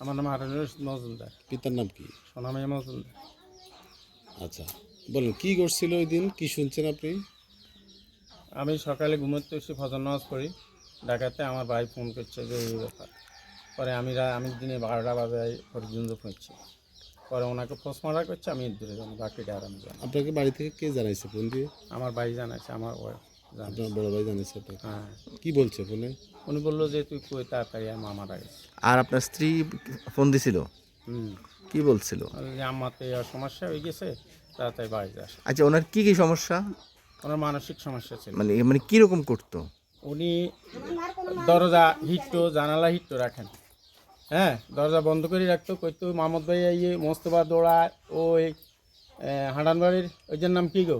আমার নাম রশিদ মজুমদার। পিতার নাম কি? সোনামিয়া মজুমদার। আচ্ছা বলুন কি করছিল ওই দিন? কি শুনছেন আপনি? আমি সকালে ঘুমোতে এসে ফজর নামাজ পড়ি। ডাকাতে আমার ভাই ফোন করছে যে এই ব্যাপার। পরে আমি রা- আমি দিনে বারোটা বাজে পর্যন্ত পৌঁছি পরে ওনাকে ফোস মারা করছে আমি দূরে জানি বাকিটা আর আমি জানি আপনাকে বাড়ি থেকে কে জানাইছে ফোন দিয়ে? আমার ভাই জানাচ্ছে আমার ওয়াইফ আপনার বড় ভাই হ্যাঁ। কি বলছে ফোনে? উনি বলল যে তুই কই তাড়াতাড়ি আমার মারা গেছে আর আপনার স্ত্রী ফোন দিছিল? হুম। কি বলছিল? যে আমাতে আর সমস্যা হয়ে গেছে তাড়াতাড়ি বাড়িতে আসে আচ্ছা ওনার কি কি সমস্যা? ওনার মানসিক সমস্যা ছিল। মানে মানে কীরকম করতো? উনি দরজা হিটটো জানালা হিটটো রাখেন। হ্যাঁ দরজা বন্ধ করে রাখতো কইতো মাহমুদ ভাই ইয়ে মোস্তফা দৌড়া ওই হাঁড়ান বাড়ির ওই নাম কি গো?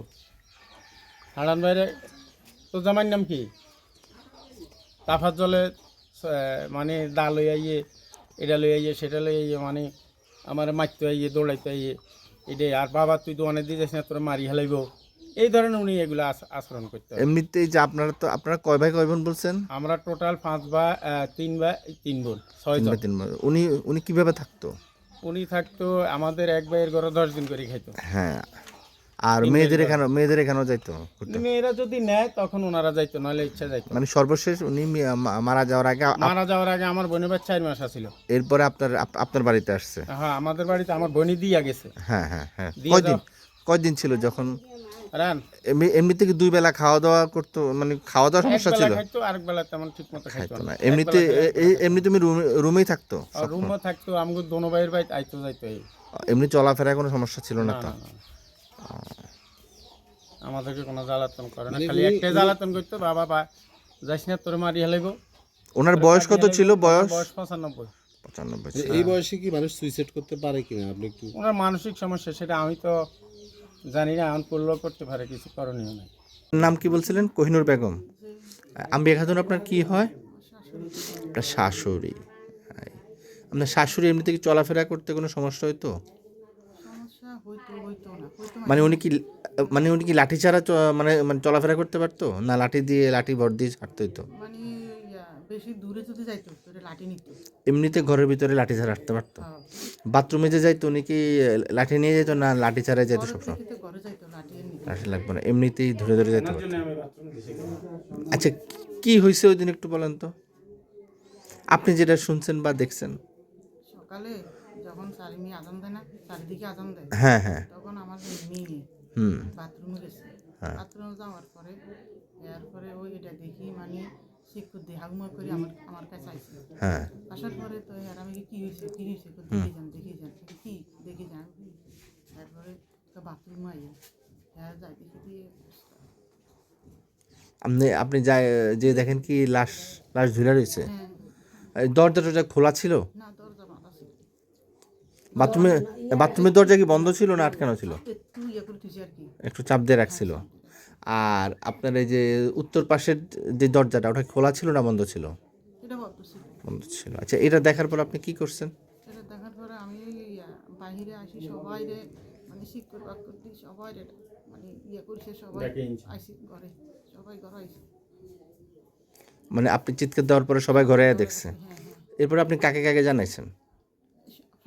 হাঁড়ান বাড়ির তোর জামাইয়ের নাম কি? তাফার জলে মানে দা লইয়া আইয়ে এটা লইয়া আইয়ে সেটা লইয়া আইয়ে মানে আমার মারতে আইয়ে দৌড়াইতে আইয়ে এটাই। আর বাবা তুই দোকানে দিয়ে যাস না তোরা মারি হেলাইব এই ধরনের উনি এগুলো আচ- আচরণ করতে এমনিতেই যে আপনারা তো আপনারা কয় ভাই কয় বোন বলছেন? আমরা টোটাল পাঁচ বা তিন বা তিন বোন ছয় তিন ভাই। উনি উনি কীভাবে থাকতো? উনি থাকতো আমাদের এক ভাইয়ের ঘরে দশ দিন করে খাইতো। হ্যাঁ। আর মেয়েদের এখানে মেয়েদের এখানেও যাইতো মেয়েরা যদি নেয় তখন ওনারা যাইতো নাহলে ইচ্ছা যাইতো। মানে সর্বশেষ উনি মারা যাওয়ার আগে মারা যাওয়ার আগে আমার বোনের বাচ্চা চার মাস ছিল এরপরে আপনার আপনার বাড়িতে আসছে। হ্যাঁ আমাদের বাড়িতে আমার বোনই দিয়া গেছে। হ্যাঁ হ্যাঁ হ্যাঁ। কয়দিন? কয়দিন ছিল যখন? এমনিতে কি দুই বেলা খাওয়া দাওয়া করতো মানে খাওয়া দাওয়ার সমস্যা ছিল? আরেক বেলা তেমন ঠিক মতো খাইতো না। এমনিতে এমনি তুমি রুমে রুমেই থাকতো রুমও থাকতো আমগো দোনো ভাইয়ের বাড়িতে আইতো যাইতো এমনি চলাফেরায় কোনো সমস্যা ছিল না তো। আমাদেরকে কোনো জ্বালাতন করে না খালি একটাই জ্বালাতন করতো বাবা বা যাইস না তোর মারি হেলাইব ওনার বয়স কত ছিল বয়স? বয়স পঁচানব্বই। পঁচানব্বই এই বয়সে কি মানুষ সুইসাইড করতে পারে কিনা? আপনি একটু ওনার মানসিক সমস্যা সেটা আমি তো জানি না এখন করলেও করতে পারে কিছু করণীয় নাই। নাম কি বলছিলেন? কোহিনুর বেগম। আমি খাতুন আপনার কি হয়? আপনার শাশুড়ি। আপনার শাশুড়ি এমনিতে কি চলাফেরা করতে কোনো সমস্যা হইতো সমস্যা হইতো হইতো না হইতো মানে উনি কি মানে উনি কি লাঠি ছাড়া চ- মানে মানে চলাফেরা করতে পারতো? না লাঠি দিয়ে লাঠি ভর দিয়ে ছাড়তে হইতো? মানে বেশি দূরে যদি যাইতো লাঠি নিত। এমনিতে ঘরের ভিতরে লাঠি ছাড়া হাঁটতে পারতো? হ্যাঁ। বাথরুমে যে যাইতো উনি কি লাঠি নিয়ে যেত না লাঠি ছাড়াই যেত ঘরে সবসময় যাইতো লাঠি লাঠি লাগবে না এমনিতেই ধরে ধরে যেতে পারতো। আচ্ছা কি হয়েছে ওই দিন একটু বলেন তো? আপনি যেটা শুনছেন বা দেখছেন। সকালে যখন চারিমি আজান দেয় না চারিদিকে আজান দেয় হ্যাঁ হ্যাঁ। তখন আমার মেয়ে হুম। বাথরুমে গেছে। হ্যাঁ। বাথরুমে যাওয়ার পরে এরপরে ওই এটা দেখি মানে শিক্ষক দিয়ে হাগুমা করে আমার আমার কাছে আইসে হ্যাঁ। আসার পরে তো আর আমি কি হয়েছে কি হয়েছে তো দেখি যান দেখি যান কি? দেখি যান। তারপরে তো বাথরুমে আইয়া হ্যাঁ যাই দেখি দিয়ে আপনি আপনি যা যে দেখেন কি লাশ লাশ ঝুলে রয়েছে। হ্যাঁ। দরজা টরজা খোলা ছিল? না ছিল বাথরুমে বাথরুমের দরজা কি বন্ধ ছিল না আটকানো ছিল? একটু চাপ দিয়ে রাখছিল। আর আপনার এই যে উত্তর পাশের যে দরজাটা ওটা খোলা ছিল না বন্ধ ছিল? এটা বন্ধ ছিল। আচ্ছা এটা দেখার পর আপনি কি করছেন? এটা দেখার পরে আমি বাহিরে আসি সবাই মানে শিক্ষক বাক্য সবাই মানে ইয়ে করছে সবাই। ডেকে ঘরে সবাই ঘরে আইসি মানে আপনি চিৎকার দেওয়ার পরে সবাই ঘরে দেখছে। হ্যাঁ হ্যাঁ। এরপরে আপনি কাকে কাকে জানাইছেন?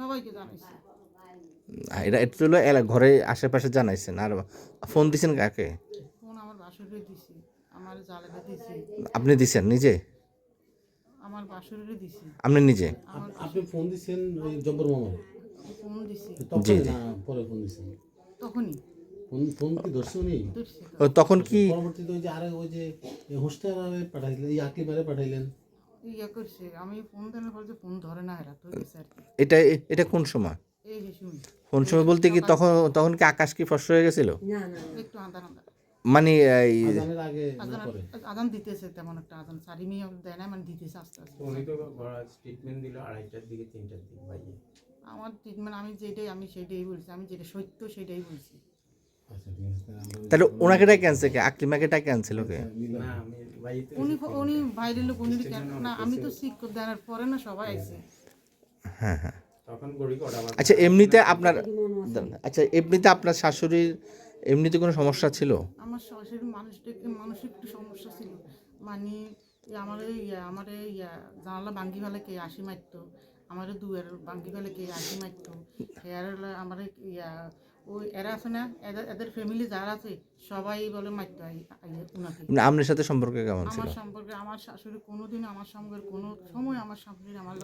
সবাইকে জানাইছি। এটা এটা হলো এলা- ঘরে আশেপাশে জানাইছেন। আর ফোন দিছেন কাকে? ফোন আমার বাসুরে দিছি। আমার জালেরে দিছি। আপনি দিছেন নিজে? আমার বাসুরে দিছি। আপনি নিজে? আপনি ফোন দিচ্ছেন ওই জব্বর মামার ফোন দিছি। তখন জি, জি। পরে ফোন তখনই। ফোন ফোন কি ধরছে উনি? তখন কি পরবর্তীতে ওই যে আরে ওই যে হোস্টেল পাঠাইলেন এই আকিবারে পাঠাইলেন। ইয়ে করছে আমি ফোন দেওয়ার পর যে ফোন ধরে না এরা তো আর কি। এটা এটা কোন সময়? এই যে শুনি। কোন সময় বলতে কি তখন তখন কি আকাশ কি ফসল হয়ে গেছিল? একটু আদান আদান মানে আদান দিতেছে তেমন একটা আদান সারি মেয়ে দেয় না মানে দিতেছে আস্তে আস্তে। উনি তো ট্রিটমেন্ট দিল আড়াইটার দিকে তিনটার দিকে ভাইয়ে। আমার ট্রিটমেন্ট আমি যেটাই আমি সেটাই বলছি আমি যেটা সত্য সেটাই বলছি। আচ্ছা তাহলে ওনাকে ডাকে আনছে কে? আকলিমাকে ডাকে আনছিল কে? না আমি উনি উনি বাইরের লোক উনি কেন- না আমি তো শিক্ষক দেওয়ার পরে না সবাই আইছে হ্যাঁ হ্যাঁ। আচ্ছা এমনিতে আপনার আচ্ছা এমনিতে আপনার শাশুড়ির এমনিতে কোনো সমস্যা ছিল? আমার সরাসরি মানুষটাকে মানুষের একটু সমস্যা ছিল। মানে আমার ইয়া- আমার এই ইয়া জানালা ভাঙ্গি ফেলে কে আসি মারতো। আমার দুয়ের বাঙ্গি ফেলে কে আগে মারতো। হেয়ার আমার ইয়া ওই এরা আছে না এদের এদের ফ্যামিলি যারা আছে সবাই বলে মারতো উনাকে। মানে আপনার সাথে সম্পর্ক কেমন ছিল? আমার সম্পর্কে আমার শাশুড়ি কোনোদিন আমার সঙ্গে কোনো সময় আমার শাশুড়ি আমার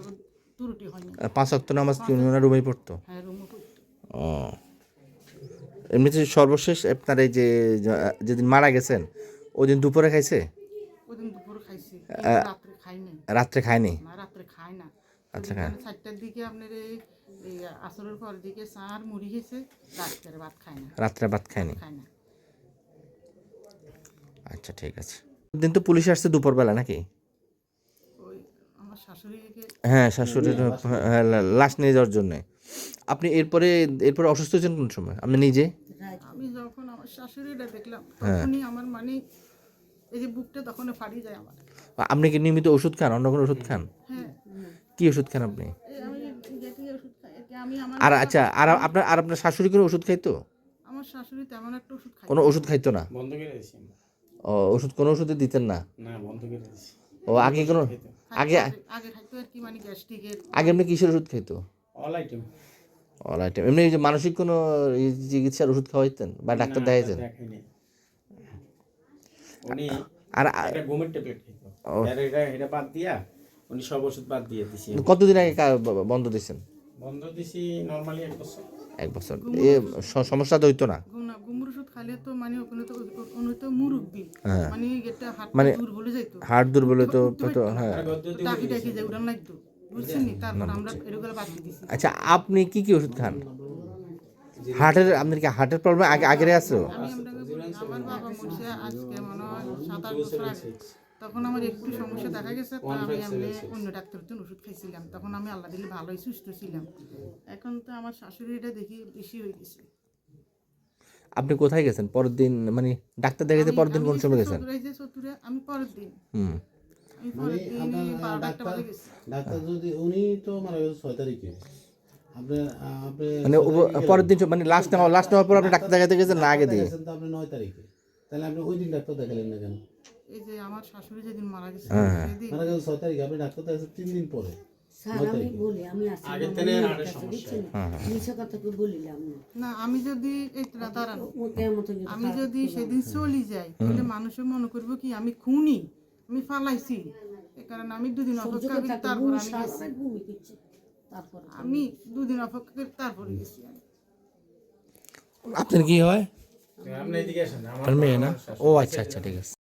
ত্রুটি হয়নি। পাঁচ অক্ট নামাজ কি ওনার রুমেই পড়তো? হ্যাঁ রুমও করতো ও। এমনিতে সর্বশেষ আপনার এই যে যেদিন মারা গেছেন ওই দিন দুপুরে খাইছে? ওদিন দুপুর খাইছি রাত্রে খাইনি রাত্রে খায়নি? না রাত্রে খাই না। আচ্ছা, খায়। বিকালে চারটার দিকে আপনার এই আসরের পর দিকে চার মুড়ি গেছে রাত্রে ভাত খায় না। রাত্রে ভাত খায়নি? খায় না। আচ্ছা ঠিক আছে। দিন তো পুলিশ আসছে দুপুরবেলা নাকি? ওই আমার শাশুড়িকে হ্যাঁ শাশুড়ির হ্যাঁ, লা- লাশ নিয়ে যাওয়ার জন্য। আপনি এরপরে এরপরে অসুস্থ হয়েছেন কোন সময়? আপনি নিজে? আমি যখন আমার শাশুড়িটা দেখলাম হ্যাঁ। তখনই আমার মানে এই যে বুকটা তখন ফাড়ি যায় আমার। আপনি কি নিয়মিত ওষুধ খান? অন্য কোনো ওষুধ খান? হ্যাঁ কি ওষুধ খান আপনি? এই আমি যেটি ওষুধ খাই। এতে আমি আমার আর আচ্ছা আর আপনার আর আপনার শাশুড়ি কোনো ওষুধ খাইতো আমার শাশুড়ি তেমন একটা ওষুধ খাই কোনো ওষুধ খাইতো না? বন্ধ করে দিয়েছি ও ওষুধ কোনো ওষুধই দিতেন না? না বন্ধ করে দিয়েছি। ও আগে কোনো আগে আগে খাইতো আর কি মানে গ্যাস্ট্রিকের আগে এমনি কিসের ওষুধ খাইতো? অল আইটেম অল আইটেম এমনি যে মানসিক কোনো চিকিৎসার ওষুধ খাওয়াইতেন বা ডাক্তার উনি আর একটা ঘুমের ট্যাবলেট আর এটা এটা বাদ দিয়া উনি সব ওষুধ বাদ দিয়ে দিছি। কতদিন আগে কা- বন্ধ দিয়েছেন বন্ধ দিছি নর্মালি এক বছর। এক বছর। এ সমস্যা তো হইতো না? গুনা গুমুর ওষুধ খাইলে তো মানে ওখানে তো ওখানে তো মুরব্বি। হ্যাঁ। মানে এটা হাত মানে দুর্বল হতো তো হ্যাঁ। ডাকি ডাকি যায় উড়ান লাগতো। বুঝছেন তারপর আমরা এরকম বাকি দিছি। আচ্ছা আপনি কি কি ওষুধ খান? হার্টের আপনার কি হার্টের প্রবলেম আগে আগে। আছে আমি মনে তখন আমার একটু সমস্যা দেখা গেছে তা আমি এমনি অন্য ডাক্তারের জন্য ওষুধ খাইছিলাম। তখন আমি আল্লাহ দিলে ভালোই সুস্থ ছিলাম। এখন তো আমার শাশুড়িটা দেখি বেশি হয়ে গেছে। আপনি কোথায় গেছেন? পরের দিন মানে ডাক্তার দেখাতে পরের দিন কোন সময় গেছেন? আমি পরের দিন। হুম। আমি গেছি। ডাক্তার যদি উনি তো মারা গেছে ছয় তারিখে আপনি আপনি মানে পরের দিন মানে লাস্ট নেওয়া লাস্ট নেওয়ার পর আপনি ডাক্তার দেখাতে গেছেন না আগে দিয়ে? আপনি নয় তারিখে। তাহলে আপনি ওই দিন ডাক্তার দেখালেন না কেন? এই যে আমার শাশুড়ি যেদিন মারা গেছে হ্যাঁ, সেদিন মারা গেছে ছয় তারিখে আপনি ডাক্তার দেখাচ্ছেন তিন দিন পরে। আমি বলি আমি কাছে, না। যদি আমি সেদিন চলি যাই তাহলে মানুষে মনে করব কি আমি খুনি আমি ফালাইছি। এ কারণে আমি দুদিন অপেক্ষা করি তারপর আমি আমি দুদিন অপেক্ষা করি তারপরে গেছি আপনার কি হয়? আপনি এদিকে আসেন আমার আপনার মেয়ে না? ও আচ্ছা আচ্ছা ঠিক আছে।